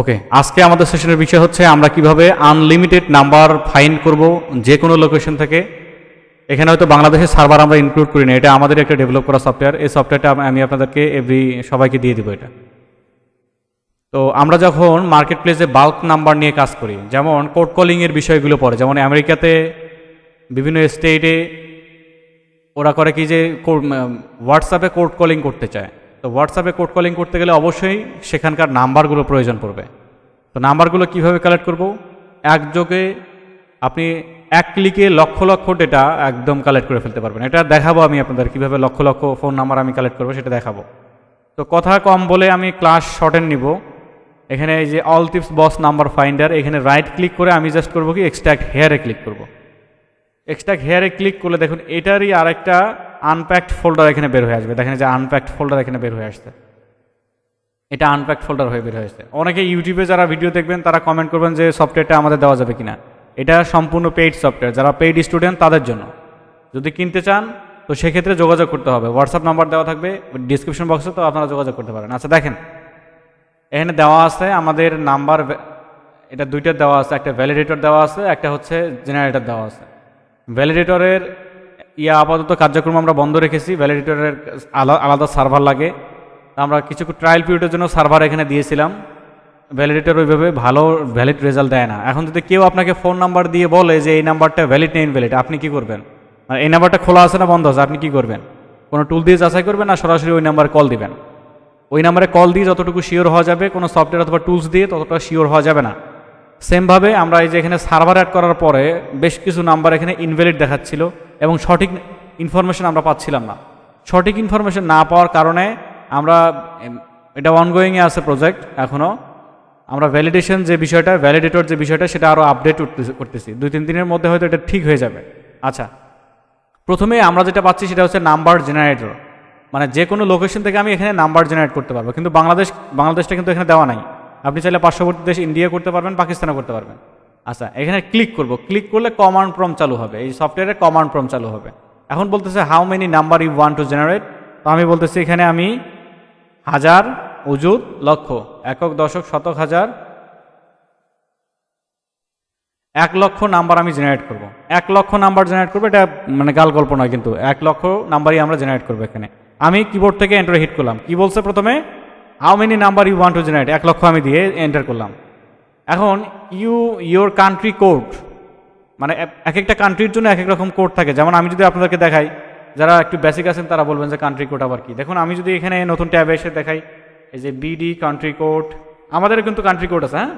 ওকে, আজকে আমাদের সেশনের বিষয় হচ্ছে আমরা কীভাবে আনলিমিটেড নাম্বার ফাইন্ড করব যে কোনো লোকেশন থেকে। এখানে হয়তো বাংলাদেশের সার্ভার আমরা ইনক্লুড করি না, এটা আমাদের একটা ডেভেলপ করা সফটওয়্যার এই সফটওয়্যারটা আমি আপনাদেরকে এভরি সবাইকে দিয়ে দিব এটা। তো আমরা যখন মার্কেট প্লেসে বাল্ক নাম্বার নিয়ে কাজ করি, যেমন কোড কলিংয়ের বিষয়গুলো পড়ে, যেমন আমেরিকাতে বিভিন্ন স্টেটে ওরা করে কি যে হোয়াটসঅ্যাপে কোড কলিং করতে চায়। তো হোয়াটসঅ্যাপে কোড কলিং করতে গেলে অবশ্যই সেখানকার নাম্বারগুলো প্রয়োজন পড়বে। তো নাম্বারগুলো কীভাবে কালেক্ট করব? একযোগে আপনি এক ক্লিকে লক্ষ লক্ষ ডেটা একদম কালেক্ট করে ফেলতে পারবেন। এটা দেখাবো আমি আপনাদের কীভাবে লক্ষ লক্ষ ফোন নাম্বার আমি কালেক্ট করব, সেটা দেখাবো। তো কথা কম বলে আমি ক্লাস শর্টেন নিব। এখানে এই যে all tips boss number finder এখানে রাইট ক্লিক করে আমি জাস্ট করব কি এক্সট্রাক্ট হেয়ারে ক্লিক করব। এক্সট্রাক্ট হেয়ারে ক্লিক করলে দেখুন, এটারই আরেকটা আনপ্যাকড ফোল্ডার এখানে বের হয়ে আসবে। দেখেন যে আনপ্যাকড ফোল্ডার এখানে বের হয়ে আসছে। এটা আনপ্যাকড ফোল্ডার হয়ে বের হয়েছে অনেকে ইউটিউবে যারা ভিডিও দেখবেন, তারা কমেন্ট করবেন যে সফটওয়্যারটা আমাদের দেওয়া যাবে কিনা। এটা সম্পূর্ণ পেইড সফটওয়্যার যারা পেইড স্টুডেন্ট তাদের জন্য। যদি কিনতে চান, তো সেক্ষেত্রে যোগাযোগ করতে হবে। হোয়াটসঅ্যাপ নাম্বার দেওয়া থাকবে ডিসক্রিপশন বক্সে তো আপনারা যোগাযোগ করতে পারেন। আচ্ছা দেখেন। এখানে দেওয়া আছে আমাদের নাম্বার এটা দুইটা দেওয়া আছে। একটা ভ্যালিডেটর দেওয়া আছে, একটা হচ্ছে জেনারেটর দেওয়া আছে। ভ্যালিডেটরের ইয়া আপাতত কার্যক্রম আমরা বন্ধ রেখেছি ভ্যালিডেটরের আলাদা সার্ভার লাগে। আমরা কিছু ট্রায়াল পিরিয়ডের জন্য সার্ভার এখানে দিয়েছিলাম। ভ্যালিডেটর ওইভাবে ভালো ভ্যালিড রেজাল্ট দেয় না। এখন যদি কেউ আপনাকে ফোন নাম্বার দিয়ে বলে যে এই নাম্বারটা ভ্যালিড নেই ইনভ্যালিড আপনি কি করবেন? আর এই নাম্বারটা খোলা আছে না বন্ধ আছে, আপনি কি করবেন? কোনো টুল দিয়ে যাচাই করবেন না সরাসরি ওই নাম্বারে কল দিবেন? ওই নাম্বারে কল দিয়ে যতটুকু শিওর হওয়া যাবে, কোনো সফটওয়্যার অথবা টুলস দিয়ে ততটা শিওর হওয়া যাবে না। সেমভাবে আমরা এই যে এখানে সার্ভার অ্যাড করার পরে বেশ কিছু নাম্বার এখানে ইনভ্যালিড দেখাচ্ছিল। এবং সঠিক ইনফরমেশন আমরা পাচ্ছিলাম না। সঠিক ইনফরমেশন না পাওয়ার কারণে আমরা এটা অনগোয়িংয়ে আছে প্রজেক্ট এখনও আমরা ভ্যালিডেশন যে বিষয়টা ভ্যালিডেটর যে বিষয়টা, সেটা আরও আপডেট করতেছি। দুই, তিন দিনের মধ্যে হয়তো এটা ঠিক হয়ে যাবে। আচ্ছা প্রথমে আমরা যেটা পাচ্ছি সেটা হচ্ছে নাম্বার জেনারেটর মানে যে কোনো লোকেশন থেকে আমি এখানে নাম্বার জেনারেট করতে পারব। কিন্তু বাংলাদেশ, বাংলাদেশটা কিন্তু এখানে দেওয়া নাই। আপনি চাইলে পার্শ্ববর্তী দেশ ইন্ডিয়া করতে পারবেন, পাকিস্তানও করতে পারবেন। আচ্ছা এখানে ক্লিক করব। ক্লিক করলে কমান্ড প্রম চালু হবে। এই সফটওয়্যারে কমান্ড প্রম চালু হবে। এখন বলতেছে how many number you want to generate তো আমি বলতেছি, এখানে আমি হাজার উজুদ লক্ষ, একক, দশক, শতক, হাজার, এক লক্ষ নাম্বার আমি জেনারেট করব। এক লক্ষ নাম্বার জেনারেট করব, এটা মানে গাল গল্প নয় কিন্তু, এক লক্ষ নাম্বারই আমরা জেনারেট করব এখানে। আমি কিবোর্ড থেকে এন্টার হিট করলাম। কি বলছে প্রথমে? How many number you want to generate এক লক্ষ আমি দিয়ে এন্টার করলাম। এখন ইউ ইউর কান্ট্রি কোড মানে এক- এক একটা কান্ট্রির জন্য এক এক রকম কোড থাকে। যেমন আমি যদি আপনাদেরকে দেখাই, যারা একটু বেসিক আছেন তারা বলবেন যে কান্ট্রি কোড আবার কি। দেখুন, আমি যদি এখানে নতুন ট্যাবে এসে দেখাই, এই যে বিডি কান্ট্রি কোড আমাদের কিন্তু কান্ট্রি কোড আছে হ্যাঁ?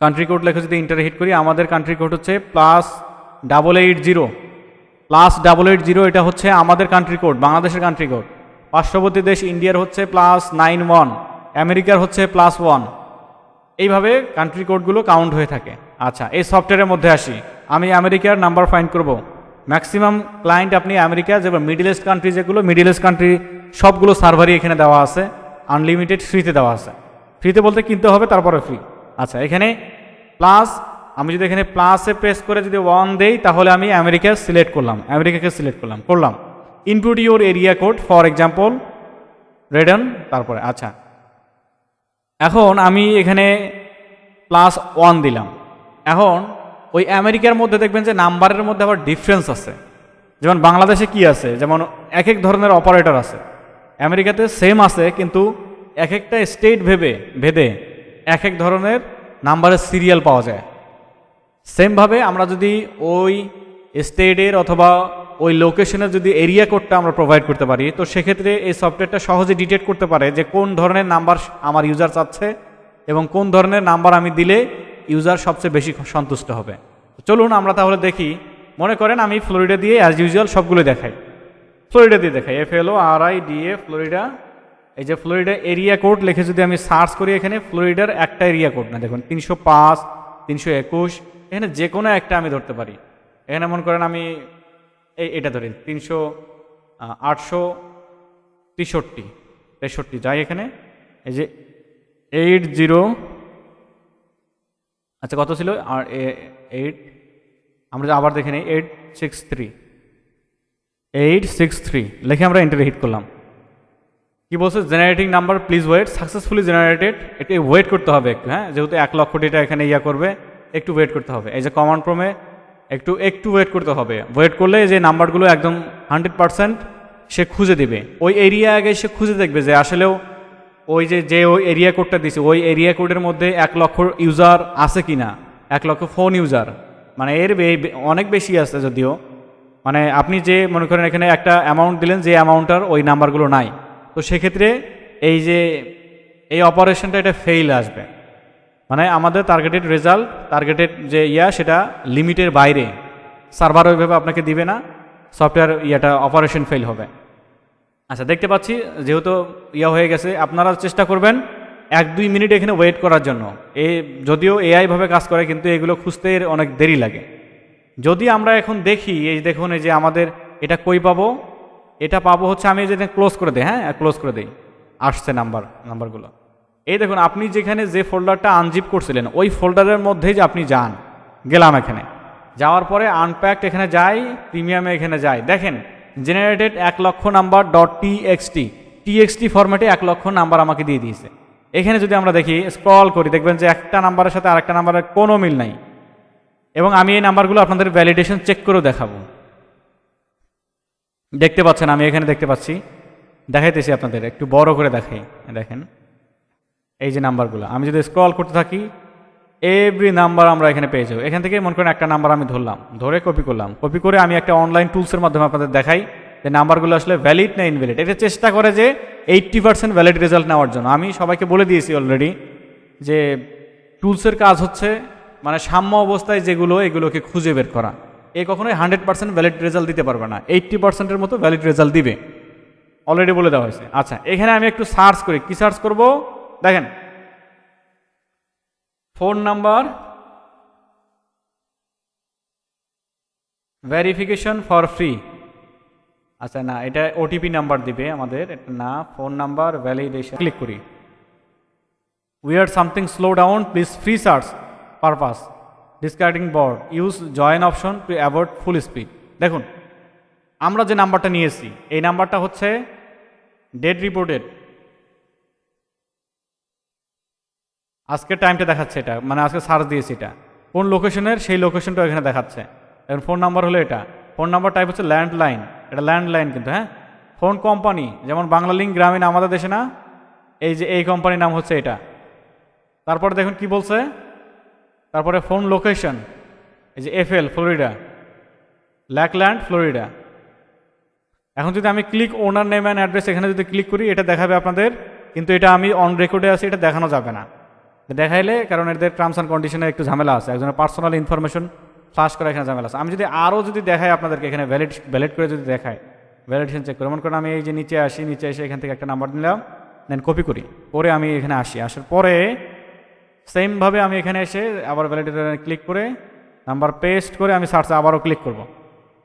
কান্ট্রি কোড লেখে যদি ইন্টার হিট করি, আমাদের কান্ট্রি কোড হচ্ছে plus double eight zero plus double eight zero এটা হচ্ছে আমাদের কান্ট্রি কোড বাংলাদেশের কান্ট্রি কোড পার্শ্ববর্তী দেশ ইন্ডিয়ার হচ্ছে প্লাস নাইন ওয়ান আমেরিকার হচ্ছে প্লাস ওয়ান এইভাবে কান্ট্রি কোডগুলো কাউন্ট হয়ে থাকে। আচ্ছা এই সফটওয়্যারের মধ্যে আসি। আমি আমেরিকার নাম্বার ফাইন্ড করব। ম্যাক্সিমাম ক্লায়েন্ট আপনি আমেরিকা যে মিডিল ইস্ট কান্ট্রি যেগুলো মিডিল ইস্ট কান্ট্রি সবগুলো সার্ভারই এখানে দেওয়া আছে। আনলিমিটেড ফ্রিতে দেওয়া আছে। ফ্রিতে বলতে কিনতে হবে, তারপরে ফ্রি আচ্ছা এখানে প্লাস আমি যদি এখানে প্লাসে প্রেস করে যদি ওয়ান দেই, তাহলে আমি আমেরিকা সিলেক্ট করলাম। আমেরিকাকে সিলেক্ট করলাম করলাম। Input your area code for example radon তারপরে আচ্ছা। এখন আমি এখানে প্লাস ওয়ান দিলাম। এখন ওই আমেরিকার মধ্যে দেখবেন যে নাম্বারের মধ্যে আবার ডিফারেন্স আছে। যেমন বাংলাদেশে কি আছে? যেমন এক এক ধরনের অপারেটর আছে। আমেরিকাতে সেম আছে, কিন্তু এক একটা স্টেট ভেবে, ভেদে এক এক ধরনের নাম্বারের সিরিয়াল পাওয়া যায়। সেমভাবে আমরা যদি ওই স্টেটের অথবা ওই লোকেশনের যদি এরিয়া কোডটা আমরা প্রোভাইড করতে পারি, তো সেক্ষেত্রে এই সফটওয়্যারটা সহজে ডিটেক্ট করতে পারে যে কোন ধরনের নাম্বার আমার ইউজার চাচ্ছে এবং কোন ধরনের নাম্বার আমি দিলে ইউজার সবচেয়ে বেশি সন্তুষ্ট হবে। চলুন আমরা তাহলে দেখি। মনে করেন আমি ফ্লোরিডা দিয়ে অ্যাজ ইউজুয়াল সবগুলো দেখাই। ফ্লোরিডা দিয়ে দেখাই। F L O R I D A Florida এই যে ফ্লোরিডা এরিয়া কোড লিখে যদি আমি সার্চ করি এখানে ফ্লোরিডার একটা এরিয়া কোড না, দেখুন, তিনশো পাঁচ, তিনশো একুশ, এখানে যে কোনো একটা আমি ধরতে পারি। এখানে মনে করেন আমি এটা ধরেন, তিনশো আটশো তেষট্টি তেষট্টি যাই এখানে, এই যে এইট জিরো আচ্ছা কত ছিল? আর এইট, আমরা আবার দেখে নিই, eight six three, eight six three, লিখে আমরা এন্টারে হিট করলাম। কি বলছে? Generating number please wait successfully generated একটু ওয়েট করতে হবে একটু হ্যাঁ? যেহেতু এক লক্ষ ডেটা এখানে ইয়া করবে, একটু ওয়েট করতে হবে। এই যে কমান্ড প্রমে একটু একটু ওয়েট করতে হবে। ওয়েট করলে যে নাম্বারগুলো একদম হান্ড্রেড পার্সেন্ট সে খুঁজে দিবে। ওই এরিয়া আগে সে খুঁজে দেখবে যে আসলেও ওই যে যে ওই এরিয়া কোডটা দিছে, ওই এরিয়া কোডের মধ্যে এক লক্ষ ইউজার আছে কি না এক লক্ষ ফোন ইউজার মানে এর অনেক বেশি আছে যদিও। মানে আপনি যে, মনে করেন এখানে একটা অ্যামাউন্ট দিলেন, যে অ্যামাউন্টটার ওই নাম্বারগুলো নাই। তো সেক্ষেত্রে এই যে, এই অপারেশনটা এটা ফেইল আসবে। মানে আমাদের টার্গেটেড রেজাল্ট টার্গেটেড যে ইয়া, সেটা লিমিটের বাইরে। সার্ভার ওইভাবে আপনাকে দিবে না, সফটওয়্যার ইয়াটা অপারেশন ফেল হবে। আচ্ছা দেখতে পাচ্ছি, যেহেতু ইয়া হয়ে গেছে, আপনারা চেষ্টা করবেন এক দুই মিনিট এখানে ওয়েট করার জন্য। এ, যদিও এআইভাবে কাজ করে, কিন্তু এগুলো খুঁজতে অনেক দেরি লাগে। যদি আমরা এখন দেখি, এই দেখুন, এই যে আমাদের এটা কই পাবো? এটা পাবো হচ্ছে, আমি যদি ক্লোজ করে দিই হ্যাঁ ক্লোজ করে দিই। আসছে নাম্বার নাম্বারগুলো এই দেখুন, আপনি যেখানে যে ফোল্ডারটা আনজিপ করছিলেন, ওই ফোল্ডারের মধ্যেই যে আপনি যান, গেলাম এখানে। যাওয়ার পরে আনপ্যাক্ট এখানে যাই প্রিমিয়ামে এখানে যাই। দেখেন জেনারেটেড এক lakh number dot T XT T XT ফরম্যাটে এক লক্ষ নাম্বার আমাকে দিয়ে দিয়েছে। এখানে যদি আমরা দেখি স্ক্রল করি, দেখবেন যে একটা নাম্বারের সাথে আরেকটা নাম্বারের কোনো মিল নাই। এবং আমি এই নাম্বারগুলো আপনাদের ভ্যালিডেশন চেক করেও দেখাবো। দেখতে পাচ্ছেন, আমি এখানে দেখতে পাচ্ছি। দেখাইতেছি আপনাদের, একটু বড় করে দেখাই। দেখেন। এই যে নাম্বারগুলো, আমি যদি স্ক্রল করতে থাকি এভরি নাম্বার আমরা এখানে পেয়ে যাব। এখান থেকে মনে করেন একটা নাম্বার আমি ধরলাম, ধরে কপি করলাম। কপি করে আমি একটা অনলাইন টুলসের মাধ্যমে আপনাদের দেখাই যে নাম্বারগুলো আসলে ভ্যালিড না ইনভ্যালিড এটা চেষ্টা করে যে এইট্টি পার্সেন্ট ভ্যালিড রেজাল্ট নেওয়ার জন্য। আমি সবাইকে বলে দিয়েছি অলরেডি যে টুলসের কাজ হচ্ছে মানে সাম্য অবস্থায় যেগুলো, এগুলোকে খুঁজে বের করা। এ কখনোই হান্ড্রেড পার্সেন্ট ভ্যালিড রেজাল্ট দিতে পারবে না। এইট্টি পার্সেন্টের মতো ভ্যালিড রেজাল্ট দিবে। অলরেডি বলে দেওয়া হয়েছে। আচ্ছা এখানে আমি একটু সার্চ করি। কী সার্চ করব? দেখেন। Phone number verification for free আচ্ছা না, এটা ওটিপি নাম্বার দিবে আমাদের, এটা না, ফোন নাম্বার ভ্যালিডেশন ক্লিক করি। We are something slow down please free search purpose discarding board use join option to avoid full speed দেখুন, আমরা যে নাম্বারটা নিয়েছি, এই নাম্বারটা হচ্ছে ডেট রিপোর্টেড আজকের টাইমটা দেখাচ্ছে এটা। মানে আজকে সার্চ দিয়েছি এটা। কোন লোকেশনের সেই লোকেশনটা এখানে দেখাচ্ছে। এখন ফোন নাম্বার হলো এটা। ফোন নাম্বার টাইপ হচ্ছে ল্যান্ডলাইন এটা ল্যান্ডলাইন কিন্তু হ্যাঁ? ফোন কোম্পানি যেমন বাংলালিঙ্ক গ্রামীণ আমাদের দেশে না? এই যে, এই কোম্পানির নাম হচ্ছে এটা। তারপরে দেখুন কি বলছে? তারপরে ফোন লোকেশন এই যে এফএল ফ্লোরিডা ল্যাকল্যান্ড ফ্লোরিডা এখন যদি আমি click owner name and address এখানে যদি ক্লিক করি, এটা দেখাবে আপনাদের। কিন্তু এটা আমি অন রেকর্ডে আছি, এটা দেখানো যাবে না। দেখাইলে, কারণ এদের টার্মস অ্যান্ড কন্ডিশনে একটু ঝামেলা আছে। একজনের পার্সোনাল ইনফরমেশন ফ্লাশ করা এখানে ঝামেলা আছে। আমি যদি আরও যদি দেখাই আপনাদেরকে, এখানে ভ্যালিড ভ্যালিড করে যদি দেখাই ভ্যালিডেশন চেক করে, মনে করেন আমি এই যে নিচে আসি, নিচে এসে এখান থেকে একটা নাম্বার নিলাম দেন কপি করি। পরে আমি এখানে আসি। আসার পরে সেমভাবে আমি এখানে এসে আবার ভ্যালিডেটর ক্লিক করে নাম্বার পেস্ট করে আমি সার্চে আবারও ক্লিক করব।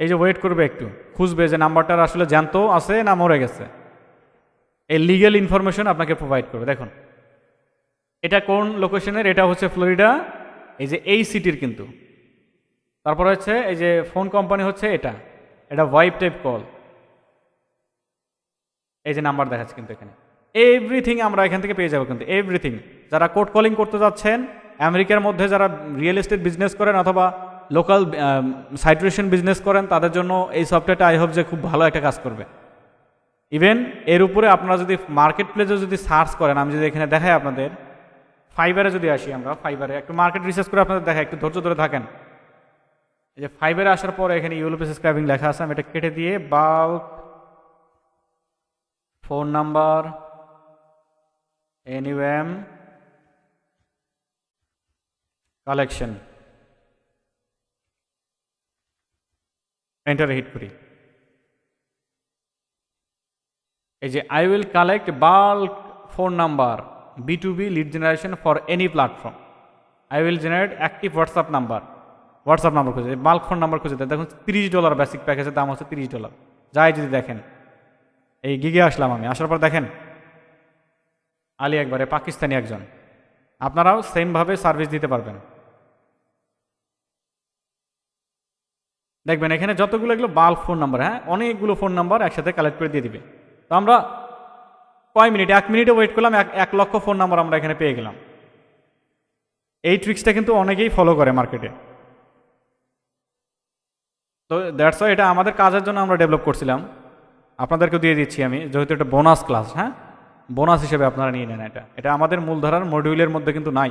এই যে ওয়েট করবে একটু, খুঁজবে যে নাম্বারটার আসলে জ্যান্ত আছে না মরে গেছে। এই লিগেল ইনফরমেশন আপনাকে প্রোভাইড করবে। দেখুন এটা কোন লোকেশনের এটা হচ্ছে ফ্লোরিডা এই যে এই সিটির কিন্তু। তারপর হচ্ছে এই যে ফোন কোম্পানি হচ্ছে এটা। এটা ওয়াইপ টাইপ কল এই যে নাম্বার দেখাচ্ছে কিন্তু এখানে। এভরিথিং আমরা এখান থেকে পেয়ে যাব কিন্তু। এভরিথিং যারা কোড কলিং করতে যাচ্ছেন, আমেরিকার মধ্যে যারা রিয়েল এস্টেট বিজনেস করেন অথবা লোকাল সাইট্রেশন বিজনেস করেন, তাদের জন্য এই সফটওয়্যারটা আই হোপ যে খুব ভালো একটা কাজ করবে। ইভেন এর উপরে আপনারা যদি মার্কেট প্লেসে যদি সার্চ করেন, আমি যদি এখানে দেখাই আপনাদের ফাইবারে যদি আসি আমরা ফাইবারে একটু মার্কেট রিসার্চ করে আপনাদের দেখাই, একটু ধৈর্য ধরে থাকেন। এই যে ফাইবারে আসার পরে এখানে ইউরোপে সাবস্ক্রাইবিং লেখা আছে, আমি এটা কেটে দিয়ে বাল্ক ফোন নাম্বার এনিওএম কালেকশন এন্টারে হিট করি। এই যে I will collect bulk phone number B to B lead generation for any platform I will generate active WhatsApp number WhatsApp number খুঁজে বাল্ক ফোন নাম্বার খুঁজে। দেখুন, তিরিশ ডলার বেসিক প্যাকেজের দাম হচ্ছে তিরিশ ডলার যাই যদি দেখেন, এই গিগে আসলাম আমি। আসার পর দেখেন, আলী একবারে পাকিস্তানি একজন। আপনারাও সেমভাবে সার্ভিস দিতে পারবেন। দেখবেন, এখানে যতগুলো এগুলো বাল্ক ফোন নাম্বার হ্যাঁ অনেকগুলো ফোন নাম্বার একসাথে কালেক্ট করে দিয়ে দিবে। তো আমরা কয় মিনিট? এক মিনিটে ওয়েট করলাম, এক এক লক্ষ ফোন নাম্বার আমরা এখানে পেয়ে গেলাম। এই ট্রিক্সটা কিন্তু অনেকেই ফলো করে মার্কেটে তো দ্যাটস এটা আমাদের কাজের জন্য আমরা ডেভেলপ করছিলাম। আপনাদেরকেও দিয়ে দিচ্ছি আমি, যেহেতু এটা বোনাস ক্লাস হ্যাঁ? বোনাস হিসেবে আপনারা নিয়ে নেন এটা। এটা আমাদের মূলধারার মডিউলের মধ্যে কিন্তু নাই।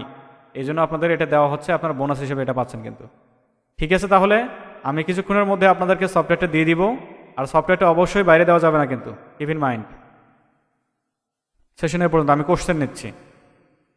এই জন্য আপনাদের এটা দেওয়া হচ্ছে, আপনারা বোনাস হিসেবে এটা পাচ্ছেন কিন্তু। ঠিক আছে তাহলে? আমি কিছুক্ষণের মধ্যে আপনাদেরকে সফটওয়্যারটা দিয়ে দিব। আর সফটওয়্যারটা অবশ্যই বাইরে দেওয়া যাবে না কিন্তু। ইভ ইন মাইন্ড সেশনের পর্যন্ত আমি কোশ্চেন নিচ্ছি।